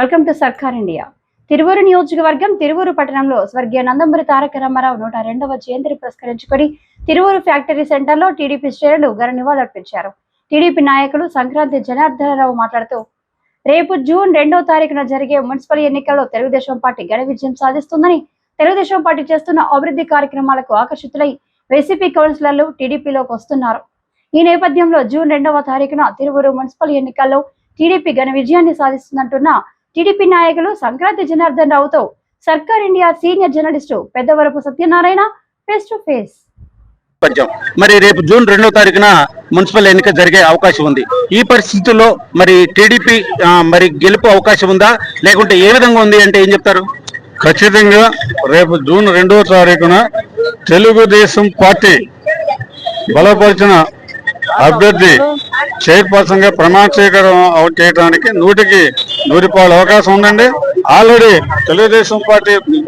Welcome to Sarkar India. Tiruvuru నియోజకవర్గం తిరువూరు పట్టణంలో స్వర్గీయ నందమూరి తారక రామారావు నూట రెండవ జయంతిని పురస్కరించుకొని తిరువూరు ఫ్యాక్టరీ సెంటర్లో టీడీపీ శ్రేణులు ఘన నివాళులర్పించారు. టీడీపీ నాయకులు సంక్రాంతి జనార్దనరావు మాట్లాడుతూ రేపు జూన్ రెండవ తారీఖున జరిగే మున్సిపల్ ఎన్నికల్లో తెలుగుదేశం పార్టీ ఘన విజయం సాధిస్తుందని తెలుగుదేశం పార్టీ చేస్తున్న అభివృద్ధి కార్యక్రమాలకు ఆకర్షితులై వైసీపీ కౌన్సిలర్లు టీడీపీలోకి వస్తున్నారు. ఈ నేపథ్యంలో జూన్ రెండవ తారీఖున తిరువురు మున్సిపల్ ఎన్నికల్లో టీడీపీ ఘన విజయాన్ని సాధిస్తుందంటున్న టీడీపీ నాయకులు Sankranti Janardhan రావుతో Sarkar India senior journalist Peddavarapu Satyanarayana face to face. మరి రేపు జూన్ రెండో తారీఖున మున్సిపల్ ఎన్నిక జరిగే అవకాశం ఉంది. ఈ పరిస్థితుల్లో మరి టీడీపీ మరి గెలుపు అవకాశం ఉందా? లేకుంటే ఏ విధంగా ఉంది అంటే ఏం చెప్తారు? ఖచ్చితంగా రేపు జూన్ రెండవ తారీఖున తెలుగుదేశం పార్టీ బలపరిచిన అభ్యర్థి చైర్పర్సన్గా ప్రమాణ స్వీకారం చేయడానికి నూటికి నూరు రూపాయల అవకాశం ఉందండి. ఆల్రెడీ తెలుగుదేశం పార్టీకి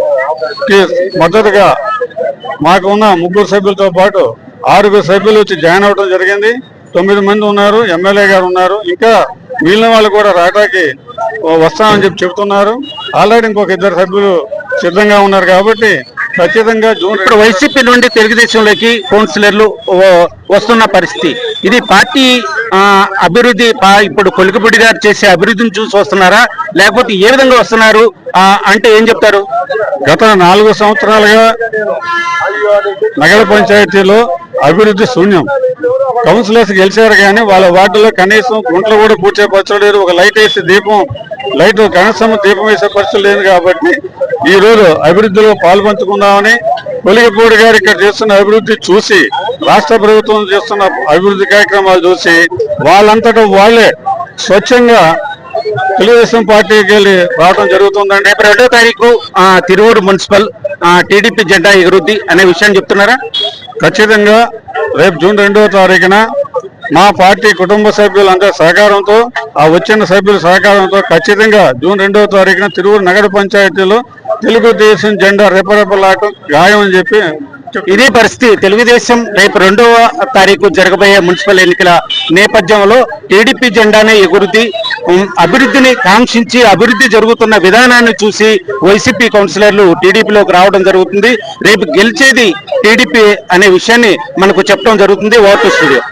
మద్దతుగా మాకు ఉన్న ముగ్గురు సభ్యులతో పాటు ఆరుగురు సభ్యులు వచ్చి జాయిన్ అవ్వడం జరిగింది. తొమ్మిది మంది ఉన్నారు ఎమ్మెల్యే గారు ఉన్నారు. ఇంకా మిగిలిన వాళ్ళు కూడా రాటాకి వస్తామని చెప్పి చెబుతున్నారు ఆల్రెడీ ఇంకొక ఇద్దరు సభ్యులు సిద్ధంగా ఉన్నారు కాబట్టి ఖచ్చితంగా జూన్ ఇప్పుడు వైసీపీ నుండి తెలుగుదేశంలోకి కౌన్సిలర్లు వ- వస్తున్న పరిస్థితి. ఇది పార్టీ అభివృద్ధి పా- ఇప్పుడు కొలికపూడి గారు చేసే అభివృద్ధిని చూసి వస్తున్నారా? లేకపోతే ఏ విధంగా వస్తున్నారు? అంటే ఏం చెప్తారు? గత నాలుగు సంవత్సరాలుగా నగర పంచాయతీలో అభివృద్ధి శూన్యం. కౌన్సిలర్స్ గెలిచారు కానీ వాళ్ళ వార్డులో కనీసం గుంట్లో కూడా కూర్చోపరచలేదు ఒక లైట్ వేసి దీపం లైట్ కనీసం దీపం వేసే పరిస్థితి లేదు కాబట్టి ఈ రోజు అభివృద్ధిలో పాల్పంచుకుందామని కొలిగిపూడి గారు ఇక్కడ చేస్తున్న అభివృద్ధి చూసి రాష్ట్ర ప్రభుత్వం చేస్తున్న అభివృద్ధి కార్యక్రమాలు చూసి వాళ్ళంతటా వాళ్ళే స్వచ్ఛంగా తెలుగుదేశం పార్టీకి వెళ్ళి రావడం జరుగుతుందండి. రేపు రెండో తారీఖు తిరువూరు మున్సిపల్ టీడీపీ జెండా ఎగురుద్ది అనే విషయాన్ని చెప్తున్నారా? ఖచ్చితంగా రేపు జూన్ రెండవ తారీఖున మా పార్టీ కుటుంబ సభ్యులందరి సహకారంతో ఆ వచ్చిన సభ్యుల సహకారంతో ఖచ్చితంగా జూన్ రెండవ తారీఖున తిరువురు నగర పంచాయతీలో తెలుగుదేశం జెండా రెపరెపలాటం గాయం అని చెప్పి ఇదే పరిస్థితి. తెలుగుదేశం రేపు రెండవ తారీఖు జరగబోయే మున్సిపల్ ఎన్నికల నేపథ్యంలో టీడీపీ జెండానే ఎగురుతి అభివృద్ధిని కాంక్షించి అభివృద్ధి జరుగుతున్న విధానాన్ని చూసి వైసీపీ కౌన్సిలర్లు టీడీపీలోకి రావడం జరుగుతుంది. రేపు గెలిచేది టీడీపీ అనే విషయాన్ని మనకు చెప్పడం జరుగుతుంది. Vote studio.